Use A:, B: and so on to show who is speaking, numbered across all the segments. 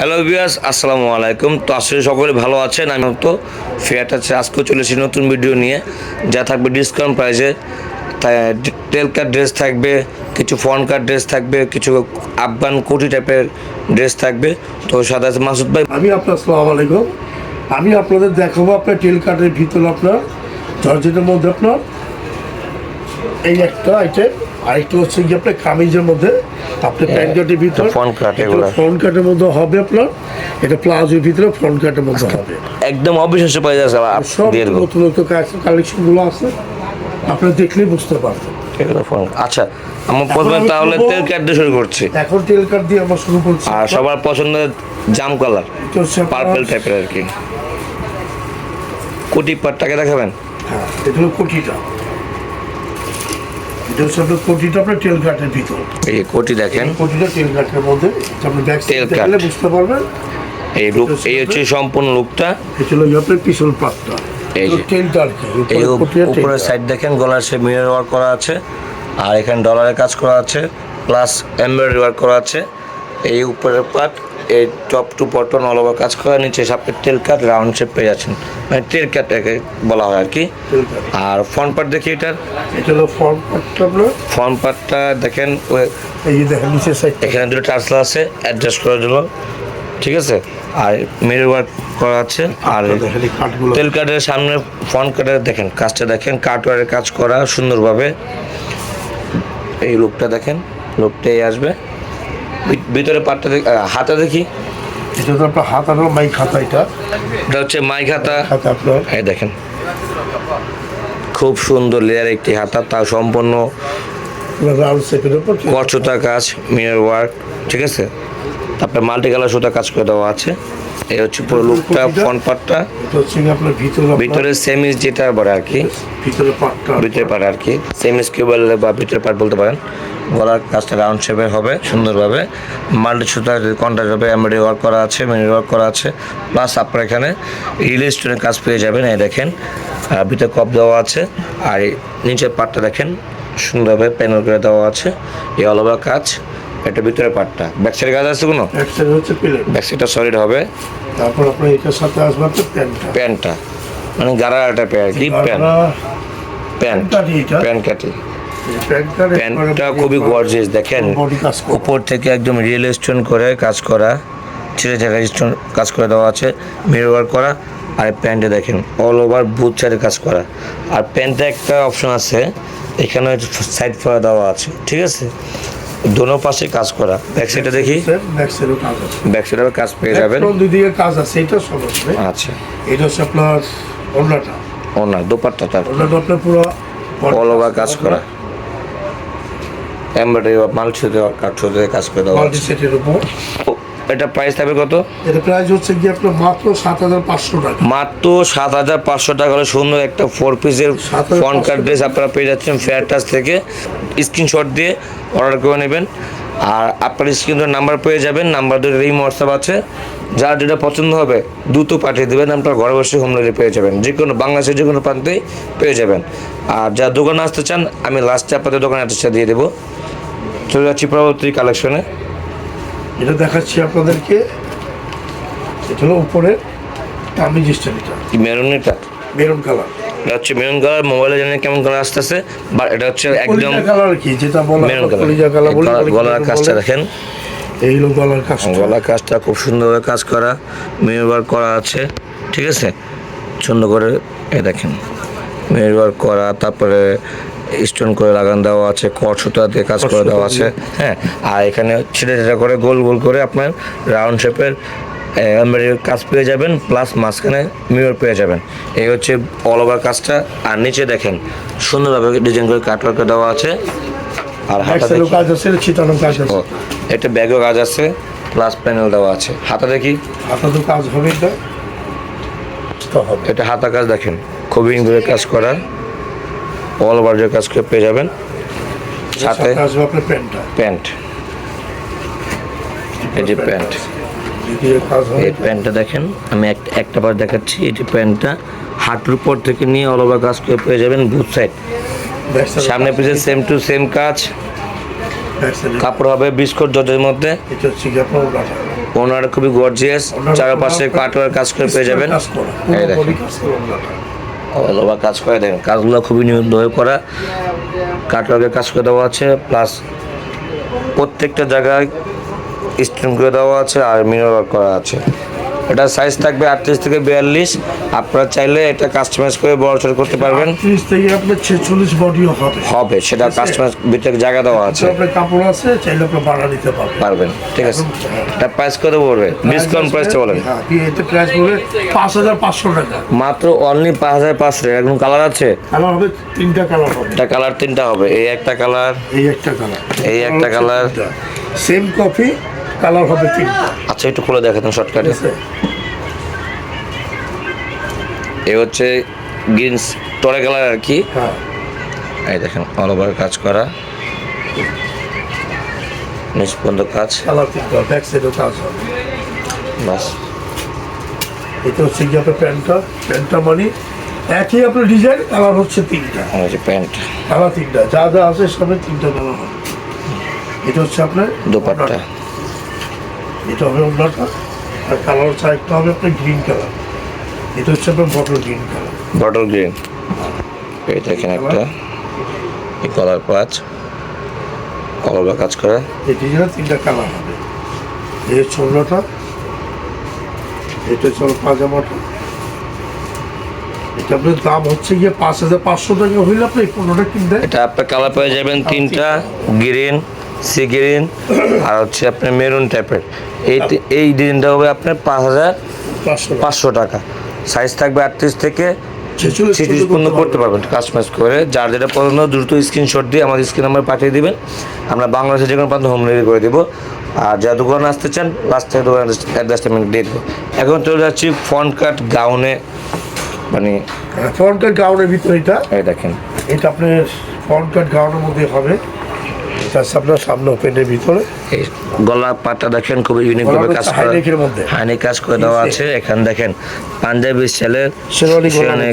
A: Hello বিয়াস আসসালামু আলাইকুম। তো আসলে সকলে ভালো আছেন আমি তো ফেয়ারটা আজকেও চলেছি নতুন ভিডিও নিয়ে, যা থাকবে ডিসকাউন্ট প্রাইসে টেল কাট ড্রেস থাকবে, কিছু ফন কাট ড্রেস থাকবে, কিছু আফগান কোটি টাইপের ড্রেস থাকবে। তো সাদা মাসুদ ভাই।
B: আমি আপনার, আসসালামু আলাইকুম। আমি আপনাদের দেখাবো আপনার টেল কার্ডের ভিতরে আপনার জর্জেটের মধ্যে আপনার, এই একটা আইটেম আরেকটা হচ্ছে কি আপনার কামিজের মধ্যে আপনি প্যান্ট কার্টের ভিতরে
A: ফ্রন্ট cut এগুলা।
B: ফ্রন্ট কাটের মধ্যে হবে আপনার এটা প্লাজোর ভিতরে ফ্রন্ট কাটের মধ্যে হবে।
A: একদম অবিশ্বাস্য আছে আপ
B: সব নতুন নতুন কালেকশনগুলো আছে আপনি দেখলেই বুঝতে পারবেন।
A: আচ্ছা আমার প্রথমে তাহলে তেল কাট দিয়ে শুরু করছি।
B: এখন কার্ড দিয়ে আমরা শুরু করছি।
A: আর সবার পছন্দের জাম কালার পার্পল টাইপের আর কি। কোটি দেখাবেন?
B: হ্যাঁ কোটিটা। কোটিটা আপনার ভিতর।
A: এই কোটি দেখেন।
B: তেল কাঠের মধ্যে আপনি ব্যাক
A: তেল
B: সাইড বুঝতে পারবেন।
A: এই এই হচ্ছে সম্পূর্ণ
B: আপনার পাটটা।
A: এই যে।
B: তেলটা আর
A: এই উপরের সাইড দেখেন গলার সে মিরর ওয়ার্ক করা আছে আর এখানে ডলারের কাজ করা আছে প্লাস এমব্রয়ডারি ওয়ার্ক করা আছে। এই উপরের পার্ট এই top to bottom all over কাজ করা নিচে সাপের টেল কাট রাউন্ড শেপ পেয়ে যাচ্ছেন। মানে টেল কাট বলা হয় আর কি। আর ফ্রন্ট পার্ট দেখি এটার।
B: এটা হলো ফ্রন্ট আপনার।
A: ফ্রন্ট পার্টটা দেখেন ওই-
B: এই যে দেখেন নিচের সাইড
A: এখানে দুটো টার্সলা আছে অ্যাডজাস্ট করার জন্য ঠিক আছে? আর মিরর ওয়ার্ক করা আছে আর তেল কাটের সামনে ফ্রন্ট কাটের দেখেন কাজটা দেখেন কাটওয়ারের কাজ করা সুন্দরভাবে। এই লুকটা দেখেন লুকটা এই আসবে। ভিতরে পাটটা হাতা দেখি।
B: এটা তো আপনার হাত আর মাই খাতা এটা।
A: এটা হচ্ছে মাই হাতা।
B: খাতা আপনার।
A: এই দেখেন। খুব সুন্দর লেয়ার একটি হাতা তাও সম্পূর্ণ কচুতা কাজ মিরর ওয়ার্ক ঠিক আছে? তারপরে মাল্টি কালার সুতা কাজ করে দেওয়া আছে। এই হচ্ছে পুরো লুকটা ফ্রন্ট পার্টটা
B: ভিতরে
A: ভিতরে সেমিস যেটা বলে আর কি।
B: ভিতরে পাটটা
A: ভিতরে পার্ট আর কি। সেমিস কেবল বা ভিতরে পার্ট বলতে পারেন। গলার কাজটা রাউন্ড শেপের হবে সুন্দরভাবে। মাল্টি সুতার কন্ট্রাক্ট হবে এমব্রয়ডারি ওয়ার্ক করা আছে মিনি ওয়ার্ক করা আছে। প্লাস আপনার এখানে রিল স্টোনের কাজ পেয়ে যাবেন এই দেখেন। ভিতরে কপ দেওয়া আছে আর নিচের পার্টটা দেখেন সুন্দরভাবে প্যানেল করে দেওয়া আছে। এই অল ওভার কাজ এটা ভিতরে পার্টটা ব্যাক সাইডে কাজ আছে কোনো?
B: এক সাইড হচ্ছে প্লেন
A: ব্যাক সাইডটা সলিড হবে।
B: তারপর আপনার এটার সাথে আসবে আপনার প্যান্টটা
A: প্যান্টটা মানে গাড়া টাইপের আর কি প্যান্ট প্যান্ট। প্যান্ট কাটি
B: প্যান্টটা
A: খুবই গর্জেস দেখেন উপর থেকে একদম রিয়েল স্টোন করে কাজ করা ছেড়ে ছেড়ে স্টোন কাজ করে দেওয়া আছে মিরর ওয়ার্ক করা আর প্যান্টে দেখেন অল ওভার বুথ সাইডে কাজ করা। আর প্যান্টে একটা অপশন আছে এখানে সাইড ফোয়া দেওয়া আছে ঠিক আছে? দোনো পাশে কাজ করা ব্যাক সাইডে দেখি।
B: ব্যাক সাইডেও কাজ আছে।
A: ব্যাক সাইডে কাজ পেয়ে যাবেন।
B: দুই দিকে কাজ আছে এটা সমস্যা
A: আচ্ছা।
B: এটা হচ্ছে আপনার অন্যটা
A: ও না দোপাট্টা তার
B: অন্যটা আপনার পুরো
A: অল ওভার কাজ করা। এমব্রয়ডারি মাল ছুতে কাঠ ছুতে কাজ করে দেওয়া
B: মাল্টি সেটের উপর।
A: এটা প্রাইস থাকবে কত?
B: এটা প্রাইস হচ্ছে কি আপনার মাত্র সাত হাজার পাঁচশো টাকা।
A: মাত্র সাত হাজার পাঁচশো টাকা হলে সুন্দর একটা ফোর পিসের
B: 7,500
A: ফ্রন্ট কার্ড ড্রেস আপনারা পেয়ে যাচ্ছেন ফেয়ার টাচ থেকে। স্ক্রিনশট দিয়ে অর্ডার করে নেবেন। আর আপনার স্ক্রিনে নাম্বার পেয়ে যাবেন। নাম্বার দুটো এই হোয়াটসঅ্যাপ আছে। যার যেটা পছন্দ হবে দ্রুত পাঠিয়ে দেবেন। আপনার ঘরে বসে হোম ডেলিভারি পেয়ে যাবেন। যে কোনো বাংলাদেশের যে কোনো প্রান্তেই পেয়ে যাবেন। আর যারা দোকানে আসতে চান আমি লাস্টে আপনাদের দোকানে অ্যাড্রেসটা দিয়ে দেবো। চলে যাচ্ছি পরবর্তী কালেকশনে
B: এটা দেখাচ্ছি আপনাদেরকে। এটা হলো উপরে কামিজ স্টাইলটা
A: মেরুন এটা?
B: মেরুন কালার
A: এটা হচ্ছে মেরুন কালার মোবাইলে জানেন কেমন কালার আসতেছে বা এটা হচ্ছে একদম
B: কালার কি? যেটা বলা
A: মেরুন কালার গলার কাজটা। দেখেন।
B: এই হলো গলার কাজ
A: গলার কাজটা খুব সুন্দরভাবে কাজ করা ওয়ার্ক করা আছে ঠিক আছে? সুন্দর করে এ দেখেন ওয়ার্ক করা তারপরে স্টোন করে লাগান দেওয়া আছে কট সুতা দিয়ে কাজ করে দেওয়া আছে হ্যাঁ আর এখানে ছিটে ছিটে করে গোল গোল করে আপনার রাউন্ড শেপের এমব্রয়ডারির কাজ পেয়ে যাবেন প্লাস মাঝখানে মিরর পেয়ে যাবেন। এই হচ্ছে অল ওভার কাজটা। আর নিচে দেখেন সুন্দরভাবে ডিজাইন করে কাটওয়ার্ক দেওয়া আছে। আর হাতা
B: কাজ কাজ
A: এটা ব্যাগও কাজ আছে প্লাস প্যানেল দেওয়া আছে। হাতা দেখি।
B: কাজ এটা তো। হবে।
A: এটা হাতা কাজ দেখেন খুবই ইন্দুরের কাজ করা। অল ওভার যে কাজ করে পেয়ে যাবেন। সাথে প্যান্ট। এই যে প্যান্ট। এই প্যান্টটা দেখেন আমি একটা বার দেখাচ্ছি। এই যে প্যান্টটা হাঁটুর উপর থেকে নিয়ে অল ওভার কাজ করে পেয়ে যাবেন বুথ সাইড সামনে পিছিয়ে সেম টু সেম কাজ। কাপড় হবে বিস্কুট জজের মধ্যে। ওনার খুবই গর্জিয়াস চারপাশে
B: পুরো
A: কাটওয়ার কাজ করে পেয়ে যাবেন।
B: Body কাজ করা
A: দেখেন, কাজগুলো খুবই নিয়মিতভাবে করা। কাটওয়ার্কের কাজ করে দেওয়া আছে প্লাস প্রত্যেকটা জায়গায় স্টিম করে দেওয়া আছে আর মিনার করা আছে। এটা সাইজ থাকবে আটত্রিশ থেকে বিয়াল্লিশ। আপনারা চাইলে এটা কাস্টমাইজ করে বড় ছোট করতে পারবেন।
B: 30 থেকে আপনার ছেচল্লিশ বডিও হবে।
A: হবে সেটা কাস্টমাইজ ভিতরে জায়গা দেওয়া আছে।
B: আপনার কাপড় আছে চাইলে আপনি বাড়া নিতে পারবেন।
A: পারবেন ঠিক আছে। এটা প্রাইস কত পড়বে? ডিসকাউন্ট প্রাইসটা বলেন।
B: হ্যাঁ এতে প্রাইস পাঁচ হাজার পাঁচশো টাকা।
A: মাত্র অনলি পাঁচ হাজার পাঁচশো কালার আছে?
B: কালার হবে তিনটা কালার হবে।
A: এটা কালার তিনটা হবে। এই একটা কালার
B: এই একটা কালার
A: এই একটা colour।
B: সেম কফি কালার হবে তিনটা
A: আচ্ছা একটু খুলে দেখাতেন শর্টকাটে
B: ঠিক আছে।
A: এই হচ্ছে গ্রিন টরে কালার আর কি?
B: হ্যাঁ।
A: এই দেখেন অল ওভার কাজ করা। নিচ পর্যন্ত কাজ।
B: ব্যাক সাইডেও কাজ হবে।
A: বাস।
B: এটা হচ্ছে কি আপনার প্যান্টটা প্যান্টটা মানে একই আপনার ডিজাইন কালার হচ্ছে তিনটা।
A: হচ্ছে প্যান্ট।
B: কালার তিনটা যা যা আছে সবে তিনটা কালার হবে। এটা হচ্ছে আপনার
A: দোপাট্টা।
B: এটা হবে ওড়নাটা আর কালার হচ্ছে একটা হবে আপনার গ্রিন কালার এটা হচ্ছে আপনার bottle green colour
A: bottle green এই দেখেন একটা। এই কলার পাঁচ। অল ওভার কাজ করা।
B: এই ডিজাইনের তিনটা কালার হবে। এই হচ্ছে ওড়নাটা এটা হচ্ছে আমার পাজামাটা। এটা আপনার দাম হচ্ছে গিয়ে পাঁচ হাজার পাঁচশো টাকা হইলে আপনি এই পনেরোটা কিনতে
A: এটা আপনার কালার পেয়ে যাবেন তিনটা। গ্রিন সি গ্রিন আর হচ্ছে আপনার মেরুন টাইপের এই এই ডিজাইনটা হবে আপনার পাঁচ হাজার
B: পাঁচশো
A: টাকা। সাইজ থাকবে আটত্রিশ থেকে
B: ছেচল্লিশ
A: পর্যন্ত করতে পারবেন কাস্টমাইজ করে। যার যেটা পছন্দ দ্রুত স্ক্রিনশট দিয়ে আমাদের স্ক্রিন নাম্বার পাঠিয়ে দিবেন। আমরা বাংলাদেশে যে কোনো প্রান্ত হোম ডেলিভারি করে দেবো। আর যারা দোকানে আসতে চান লাস্ট থেকে দোকান অ্যাড্রেসটা আমি দিয়ে দেবো। এখন চলে যাচ্ছি ফ্রন্ট কাট গাউনে মানে
B: ফ্রন্ট কাট গাউনের ভিতরে এটা।
A: এই দেখেন।
B: এটা আপনার ফ্রন্ট কাট গাউনের মধ্যে হবে। হচ্ছে আপনার সামনে ওপেনের ভিতরে।
A: এই গলা পাটা দেখেন খুবই ইউনিক ভাবে কাজ করা
B: হাইনেকের
A: কাজ করে দেওয়া আছে। এখানে দেখেন পাঞ্জাবি
B: ছেলে
A: সেখানে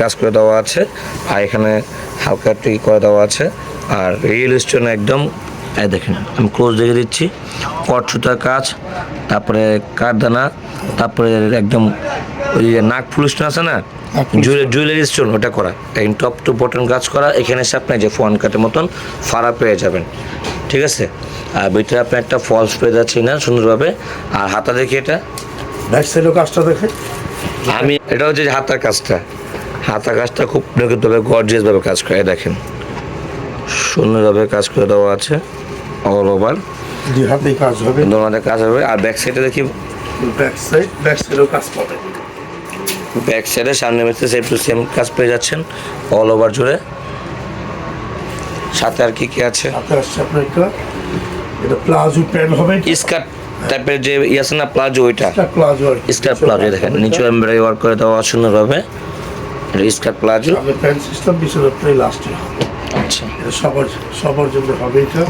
A: কাজ করে দেওয়া আছে। আর এখানে হালকা টিকি করে দেওয়া আছে। আর রিয়েল স্টোন একদম এই দেখেন আমি ক্লোজ দেখে দিচ্ছি। কট সুতার কাজ তারপরে কারদানা তারপরে একদম ওই যে নাক ফুল স্টোন আছে না জুয়েলারি স্টোন ওটা করা। একদম টপ টু বটন কাজ করা এখানে এসে আপনি যে ফোন কাটের মতন ফাড়া পেয়ে যাবেন। ঠিক আছে? আর ভিতরে আপনি একটা ফলস পেয়ে যাচ্ছি না সুন্দরভাবে। আর হাতা দেখি এটা।
B: ব্যাক কাজটা দেখে।
A: আমি এটা হচ্ছে যে হাতার কাজটা। হাতার কাজটা খুব গর্জিয়াসভাবে কাজ করে দেখেন। সুন্দরভাবে কাজ করে দেওয়া আছে। অল ওভার
B: দুই হাতেই কাজ হবে।
A: দোনাতে কাজ হবে। আর ব্যাক সাইডে দেখি
B: ব্যাক সাইড ব্যাক সাইডেও কাজ পাবে।
A: ব্যাক সাইডে সামনে মেসে সেম টু সেম কাজ পেয়ে যাচ্ছেন। অল ওভার জুড়ে। সাথে আর কি কি আছে?
B: হাতে আসছে আপনার একটা। এটা প্লাজো প্যান্ট হবে।
A: স্কার্ট টাইপের যে ই আছে না প্লাজো ওইটা।
B: প্লাজো
A: স্কার্ট প্লাজো দেখেন নিচে এমব্রয়ডারি ওয়ার্ক করে দেওয়া সুন্দরভাবে এটা স্কার্ট প্লাজো
B: প্যান্ট সিস্টেম পিছনে লাস্টে হবে।
A: আচ্ছা।
B: সবার সবার জন্য হবে এটা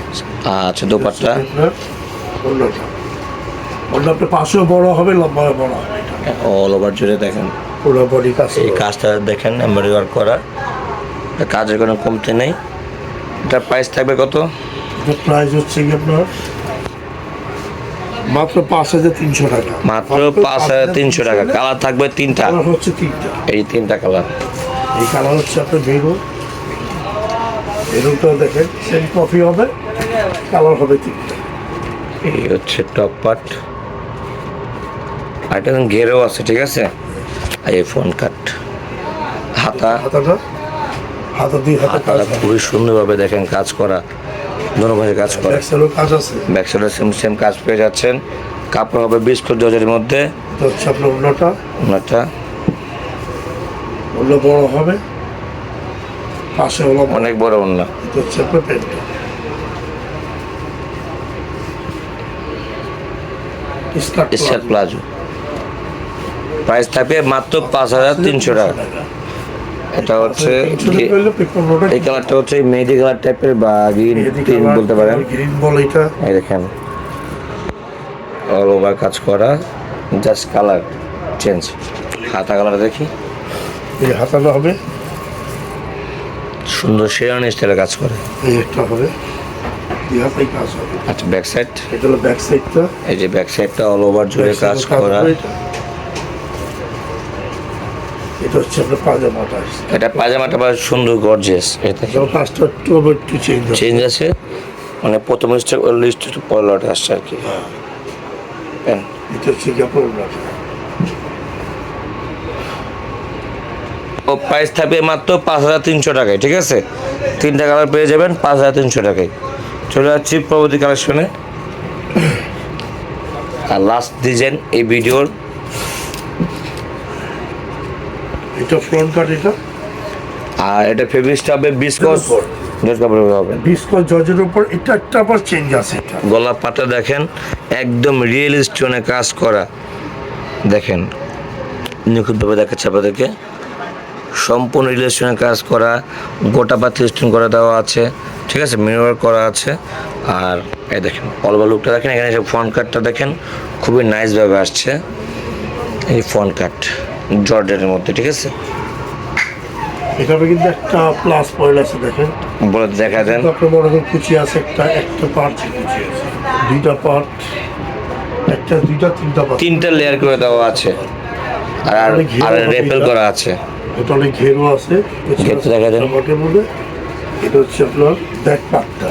A: আচ্ছা দোপাট্টা।
B: অন্যটা। অন্য আপনার পাশেও বড় হবে লম্বা বড় হবে।
A: অল ওভার জুড়ে দেখেন।
B: পুরো বডি কাজ
A: এই কাজটা দেখেন এমব্রয়ডারি ওয়ার্ক করা। কাজের কোনো কমতে নেই। এটা প্রাইস থাকবে কত?
B: প্রাইস হচ্ছে কি আপনার? মাত্র পাঁচ হাজার তিনশো টাকা।
A: মাত্র পাঁচ হাজার তিনশো টাকা। কালার থাকবে তিনটা।
B: হচ্ছে তিনটা।
A: এই তিনটা কালার
B: এই কালার হচ্ছে আপনার বেরুন বেরুনটাও দেখেন সেম কফি হবে কালার হবে তিনটা।
A: এই হচ্ছে টপ পার্ট আর এটা ঘেরেও আছে ঠিক আছে? আর এই ফোন কাট হাতা।
B: হাতাটা? হাতা হাতে
A: হাতাটা খুবই সুন্দরভাবে দেখেন কাজ করা। দোনো ভাষে কাজ করা।
B: কাজ আছে।
A: ব্যাক সাইডে সেম সেম কাজ পেয়ে যাচ্ছেন। কাপড় হবে বিস্কুট জজের মধ্যে।
B: হচ্ছে আপনার অন্যটা
A: ওনারটা
B: বড় হবে। পাশে হলো
A: অনেক বড় ওনা
B: এটা হচ্ছে আপনার প্যান্টটা স্কার্ট
A: প্লাজো। প্রাইস থাকবে মাত্র পাঁচ হাজার তিনশো টাকা। এটা হচ্ছে
B: পনেরোটা
A: এই কালারটা হচ্ছে মেহেদি কালার টাইপের বা গ্রিন গ্রিন বলতে পারেন।
B: গ্রিন বল এটা।
A: এই দেখেন। অল ওভার কাজ করা জাস্ট কালার চেঞ্জ হাতা কালার দেখি।
B: এই হাতাটা হবে।
A: সুন্দর শেরানি স্টাইলে কাজ করে।
B: এই একটা হবে।
A: আচ্ছা ব্যাক সাইড
B: এটা হলো ব্যাক সাইডটা
A: এই যে ব্যাক সাইডটা অল ওভার জুড়ে কাজ করা।
B: এটা। হচ্ছে আপনার পাজামাটা
A: এটা পাজামাটা বা সুন্দর গর্জিয়াস এটা।
B: কাজটা একটু একটু চেঞ্জ
A: চেঞ্জ আছে? মানে প্রথম লিস্ট একটু পরে লটে আসছে আর কি। পেন
B: এটা হচ্ছে কি আপনার
A: ও প্রাইস থাকবে মাত্র পাঁচ হাজার তিনশো টাকায় ঠিক আছে? তিনটা কালার পেয়ে যাবেন পাঁচ হাজার তিনশো টাকায়। চলে যাচ্ছি প্রগতি কালেকশনে আর লাস্ট ডিজাইন এই ভিডিওর
B: এটা ফ্রন্ট কাট এটা?
A: আর এটা ফেব্রিক্সটা হবে বিস্কস। ডট কাপড়ের হবে।
B: বিস্কট জর্জের উপর এটা একটা আবার চেঞ্জ আছে এটা।
A: গলা পাতা দেখেন একদম রিয়েল স্টোনে কাজ করা। দেখেন নিখুঁতভাবে দেখাচ্ছে আপনাদেরকে। সম্পূর্ণ রিলেশনে কাজ করা গোটা পাতি স্টোন করে দেওয়া আছে ঠিক আছে? মিরর করা আছে। আর এই দেখেন অলবা লুকটা দেখেন এখানে এসে ফ্রন্ট কাটটা দেখেন খুবই নাইসভাবে আসছে। এই ফ্রন্ট কাট জর্ডেনের মধ্যে ঠিক আছে?
B: এখানে কিন্তু একটা প্লাস পয়েন্ট আছে দেখেন।
A: বলে দেখা দেন।
B: আপনার মনে করেন কুচি আছে একটা একটা পার্ট কুচি আছে। দুইটা পার্ট একটা দুইটা তিনটা পার্ট
A: তিনটা লেয়ার করে দেওয়া আছে। আর আর রেপেল করা আছে।
B: এটা অনেক ঘেরও আছে
A: ঘেরটা দেখা।
B: বটের মধ্যে এটা হচ্ছে আপনার ব্যাক পার্টটা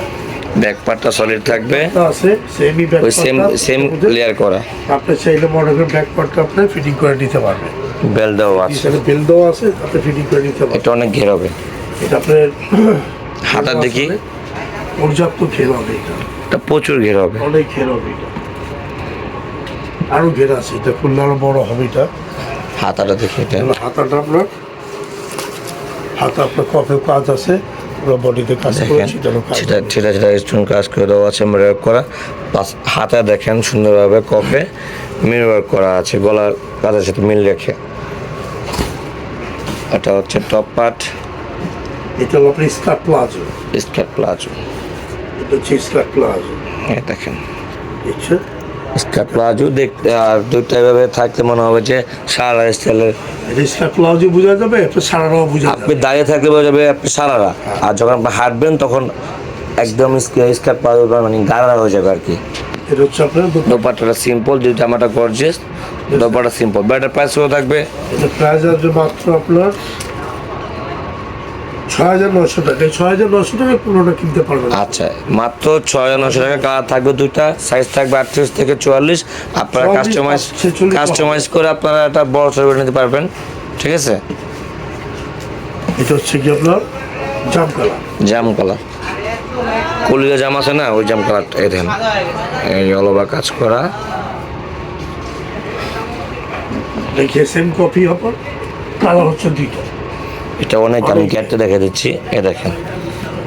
A: ব্যাক পার্টটা সলিড থাকবে
B: আছে সেমই ব্যাক
A: ওই সেম সেম লেয়ার করা।
B: আপনি চাইলে মনে করেন ব্যাক পার্টটা আপনি ফিটিং করে নিতে পারবেন।
A: বেল দেওয়া আছে।
B: এখানে বেল দেওয়া আছে আপনি ফিটিং করে নিতে পারবেন।
A: এটা অনেক ঘের হবে।
B: এটা আপনার
A: হাতা দেখি
B: পর্যাপ্ত ঘের হবে এটা।
A: এটা প্রচুর ঘের হবে।
B: অনেক ঘের হবে এটা। আরও ঘের আছে এটা খুললে আরও বড় হবে এটা।
A: হাতাটা দেখি এটা।
B: হাতাটা আপনার হাতা আপনার কফে কাজ আছে পুরো বডিতে কাজ করে
A: সেটা সেটা সেটা স্টোন কাজ করে দেওয়া আছে মিরর করা। প্লাস হাতা দেখেন সুন্দরভাবে কফে মিরর করা আছে গলার কাজের সাথে মিল রেখে। এটা হচ্ছে টপ পার্ট
B: এটা হলো আপনার স্কার্ট প্লাজো।
A: Skirt palazzo.
B: এটা হচ্ছে স্কার্ট প্লাজো।
A: এই দেখেন।
B: বুঝছে
A: স্কার্ট প্লাজো দেখতে আর দুইটা এভাবে থাকতে মনে হবে যে সারা স্টাইলের
B: এটা স্কার্ট প্লাজো বোঝা যাবে আপনার সারারাও বোঝা
A: আপনি দাঁড়িয়ে থাকলে বোঝা যাবে আপনি সারারা। আর যখন আপনি হাঁটবেন তখন একদম স্কার্ট পাওয়া মানে গাড়া হয়ে যাবে আর কি।
B: এটা হচ্ছে আপনার
A: দোপাট্টাটা সিম্পল দুই জামাটা gorgeous dupatta simple better price কত থাকবে?
B: এটা প্রাইস আসবে মাত্র আপনার ছয় হাজার নশো টাকা। ছয় হাজার নশো টাকা পুরোটা কিনতে পারবেন।
A: আচ্ছা মাত্র ছয় নশো টাকা। কালার থাকবে দুইটা সাইজ থাকবে আটত্রিশ থেকে চুয়াল্লিশ। আপনারা কাস্টমাইজ কাস্টমাইজ করে আপনারা একটা বড় সাইজ নিতে পারবেন। ঠিক আছে?
B: এটা হচ্ছে কি আপনার? জাম কালার।
A: জাম কালার। কলিয়া জাম আছে না? ওই জাম কালারটা এই দেখেন। এই অলবা কাজ করা।
B: দেখে সেম কপি হবে কালার হচ্ছে দুইটা।
A: এটা অনেক আমি গ্যাটটা দেখা দিচ্ছি। এ দেখেন।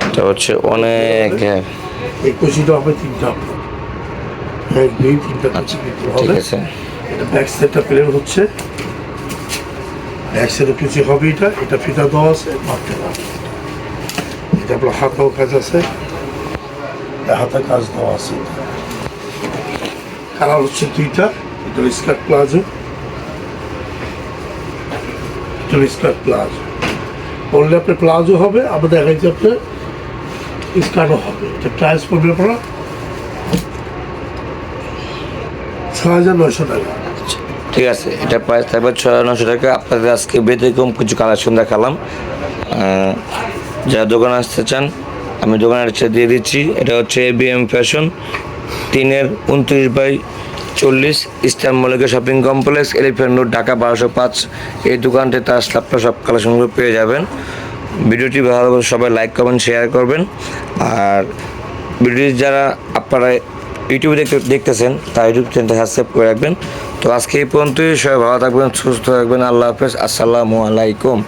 A: এটা হচ্ছে অনেক হ্যাঁ,
B: এই কুচিটা হবে তিনটা। আপনার এক দুই তিনটা
A: ঠিক আছে।
B: এটা ব্যাক সাইডটা প্লেন হচ্ছে। ব্যাক সাইডে কুচি হবে এটা। এটা ফিতা দেওয়া আছে মারতে এটা আপনার হাতাও কাজ আছে। হাতা কাজ দেওয়া আছে। কালার হচ্ছে দুইটা। এটা স্কার্ট প্লাজো। এটা স্কার্ট প্লাজো। বললে আপনার প্লাজো হবে, আবার দেখা যাচ্ছে আপনার স্কার্টও হবে। এটা প্রাইস পড়বে আপনার ছ হাজার নয়শো টাকা।
A: ঠিক আছে, এটা প্রাইস থাকবে ছয় নশো টাকা। আপনাদের আজকে ব্যতিক্রম কিছু কালেকশন দেখালাম। যারা দোকানে আসতে চান, আমি দোকানের দিয়ে দিচ্ছি। এটা হচ্ছে এবিএম ফ্যাশন তিনের উনত্রিশ বাই চল্লিশ eastern Mallika shopping complex elephant road, Dhaka বারোশো পাঁচ। এই দোকানটিতে আসলে আপনারা সব কালেকশনগুলো পেয়ে যাবেন। ভিডিওটি ভালো সবাই লাইক করবেন শেয়ার করবেন। আর ভিডিওটি যারা আপনারা ইউটিউবে দেখতে, দেখতেছেন, তার ইউটিউব চ্যানেলটা সাবস্ক্রাইব করে রাখবেন। তো আজকে এই পর্যন্তই, সবাই ভালো থাকবেন, সুস্থ থাকবেন, আল্লাহ হাফেজ, আসসালামু আলাইকুম।